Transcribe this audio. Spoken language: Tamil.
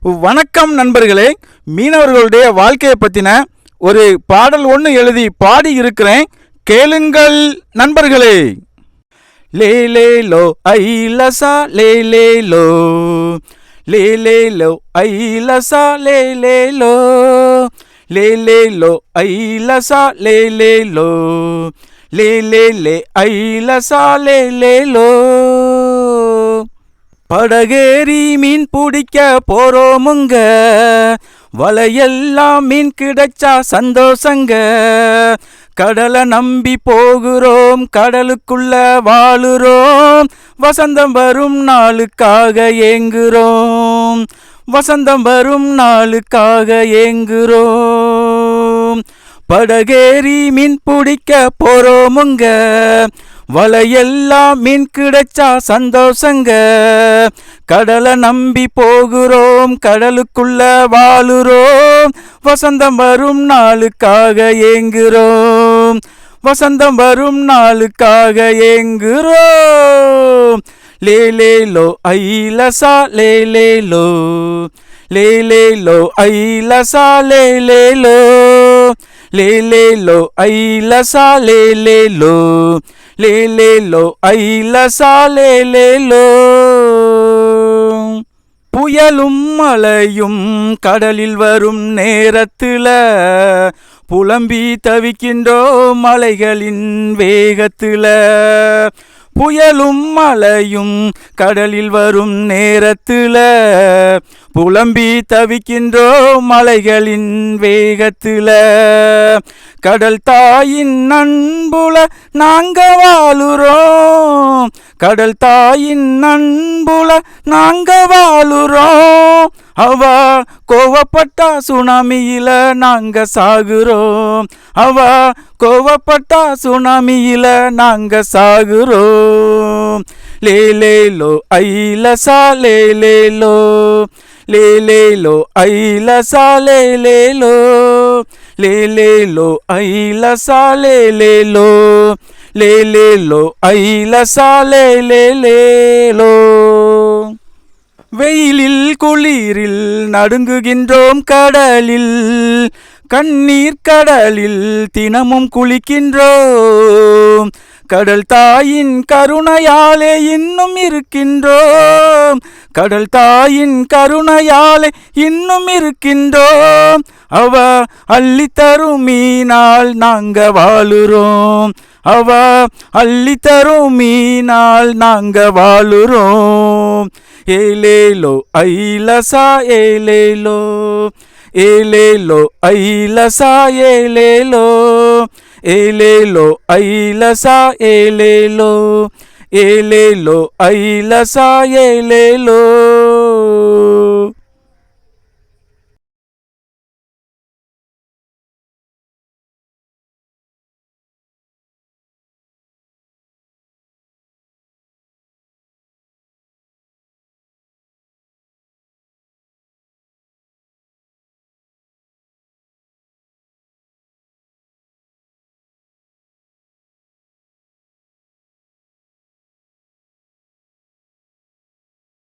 வணக்கம் நண்பர்களே. மீனவர்களுடைய வாழ்க்கையை பற்றின ஒரு பாடல் ஒன்று எழுதி பாடி இருக்கிறேன். கேளுங்கள் நண்பர்களே. லே லே லோ ஐ லசா லே லே லோ. லே லே லோ ஐ லசா லே லே லோ. லே லே லோ ஐ லசா லே லே லோ. லே லே லே ஐ லசா லே லே லோ. படகேறி மீன் பிடிக்க போறோமுங்க. வலையெல்லாம் மீன் கிடைச்சா சந்தோஷங்க. கடலை நம்பி போகிறோம் கடலுக்குள்ள வாழுறோம். வசந்தம் வரும் நாளுக்காக ஏங்குறோம். வசந்தம் வரும் நாளுக்காக ஏங்குறோம். படகேறி மீன் பிடிக்க போறோமுங்க. வலையெல்லாம் மீன் கிடைச்சா சந்தோஷங்க. கடலை நம்பி போகிறோம் கடலுக்குள்ள வாழுறோம். வசந்தம் வரும் நாளுக்காக ஏங்குறோம். வசந்தம் வரும் நாளுக்காக ஏங்குறோம். லே லே லோ ஐ லசா லே லே லோ. லே லே லோ ஐ லே லே லோ லே. லே லோ ஐ லசா லே லே லோ. லே லே லோ ஐலசா லே லே லோ புயலும் மழையும் கடலில் வரும் நேரத்தில் புலம்பி தவிக்கின்றோம் மலைகளின் வேகத்தில். புயலும் மழையும் கடலில் வரும் நேரத்தில் புலம்பி தவிக்கின்றோம் மலைகளின் வேகத்தில். கடல் தாயின் அன்புல நாங்க வாழுறோம். கடல் தாயின் அன்புல நாங்க வாழுறோம். அவ கோவப்பட்டா சுனாமியில நாங்க சாகுறோம். அவ கோவப்பட்டா சுனாமியில நாங்க சாகுறோம். லே லே லோ ஐலசா லே லே லோ லே. லே லோ ஐலசா லே லே லோ லே. லே லோ ஐலசா லே லே லோ லே. லே லோ ஐலசா லே லே லே லோ. வெயிலில் குளிரில் நடுங்குகின்றோம் கடலில் கண்ணீர் கடலில் தினமும் குளிக்கின்றோம். கடல் தாயின் கருணையாலே இன்னும் இருக்கின்றோம். கடல் தாயின் கருணையாலே இன்னும் இருக்கின்றோம். அவ அள்ளி தரும் மீனால் நாங்க வாழுறோம். அவ அள்ளி தரும் மீனால் நாங்க வாழுறோம். ఏలేలో ఐలసా ఏలేలో ఏలేలో ఐలసా ఏలేలో ఏలేలో ఐలసా ఏలేలో ఏలేలో ఐలసా ఏలేలో.